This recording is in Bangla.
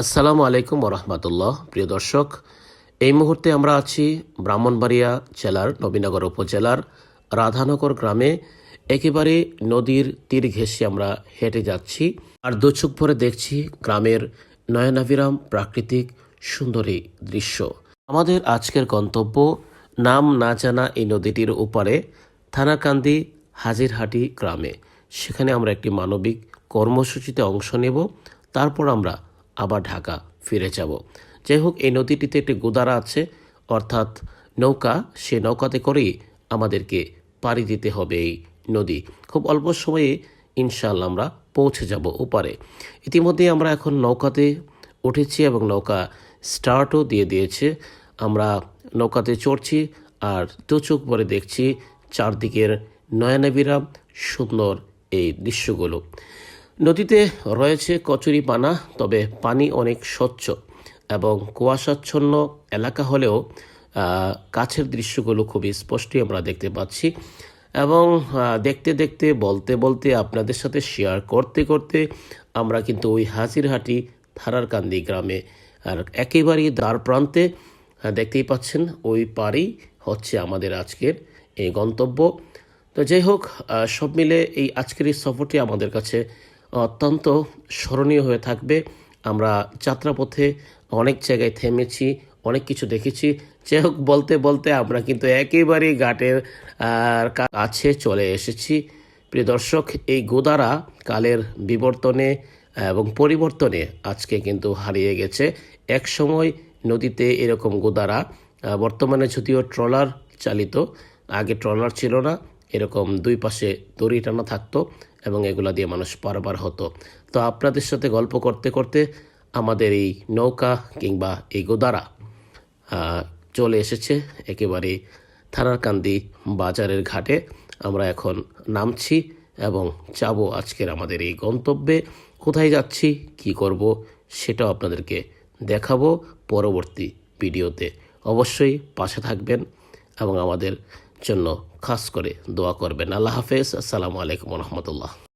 আসসালামু আলাইকুম রহমতুল্লাহ। প্রিয় দর্শক, এই মুহূর্তে আমরা আছি ব্রাহ্মণবাড়িয়া জেলার, নবীনগর উপজেলার, রাধানগর গ্রামে। একেবারে নদীর তীর ঘেঁষে আমরা হেঁটে যাচ্ছি আর দুচোখ ভরে দেখছি গ্রামের নয়নাভিরাম প্রাকৃতিক সুন্দরী দৃশ্য। আমাদের আজকের গন্তব্য, নাম না জানা এই নদীটির ওপারে থানাকান্দি হাজিরহাটি গ্রামে। সেখানে আমরা একটি মানবিক কর্মসূচিতে অংশ নেব। তারপর আমরা আবার ঢাকা ফিরে যাব। যাই হোক এই নদীটিতে একটি গোদারা আছে। অর্থাৎ নৌকা, সে নৌকাতে করেই আমাদেরকে পাড়ি দিতে হবে এই নদী। খুব অল্প সময়ে ইনশাল্লাহ আমরা পৌঁছে যাব ওপারে। ইতিমধ্যে আমরা এখন নৌকাতে উঠেছি এবং নৌকা স্টার্টও দিয়ে দিয়েছে। আমরা নৌকাতে চড়ছি আর দু চোখ পরে দেখছি চারদিকের নয়নাবিরাম সুন্দর এই দৃশ্যগুলো। নদীতে রয়েছে কচুরি পানা, তবে পানি অনেক স্বচ্ছ এবং কুয়াশাচ্ছন্ন এলাকা হলেও কাছের দৃশ্যগুলো খুবই স্পষ্টই আমরা দেখতে পাচ্ছি এবং দেখতে দেখতে, বলতে বলতে আপনাদের সাথে শেয়ার করতে করতে আমরা কিন্তু ওই হাজিরহাটি থারারকান্দি গ্রামে, আর একেবারেই দ্বার প্রান্তে দেখতেই পাচ্ছেন ওই পারেই হচ্ছে আমাদের আজকের এই গন্তব্য। তো যাই হোক সব মিলে এই আজকের এই সফরটি আমাদের কাছে অত্যন্ত স্মরণীয় হয়ে থাকবে। আমরা যাত্রাপথে অনেক জায়গায় থেমেছি, অনেক কিছু দেখেছি। যাই হোক, বলতে বলতে আমরা কিন্তু একেবারেই ঘাটের কাছে চলে এসেছি। প্রিয় দর্শক, এই গোদারা কালের বিবর্তনে এবং পরিবর্তনে আজকে কিন্তু হারিয়ে গেছে। এক সময় নদীতে এরকম গোদারা বর্তমানে যদিও ট্রলার চালিত, আগে ট্রলার ছিল না এরকম দুই পাশে দড়ি টানা থাকতো এবং এগুলা দিয়ে মানুষ পারাপার হতো। তো আপনাদের সাথে গল্প করতে করতে আমাদের এই নৌকা কিংবা এই গোদারা চলে এসেছে একেবারে থানারকান্দি বাজারের ঘাটে। আমরা এখন নামছি এবং যাব আজকের আমাদের এই গন্তব্যে। কোথায় যাচ্ছি, কি করব সেটাও আপনাদেরকে দেখাবো পরবর্তী ভিডিওতে। অবশ্যই পাশে থাকবেন এবং আমাদের জন্য খাস করে দোয়া করবেন। আল্লাহ হাফেজ। আসসালামু আলাইকুম রহমতুল্লাহ।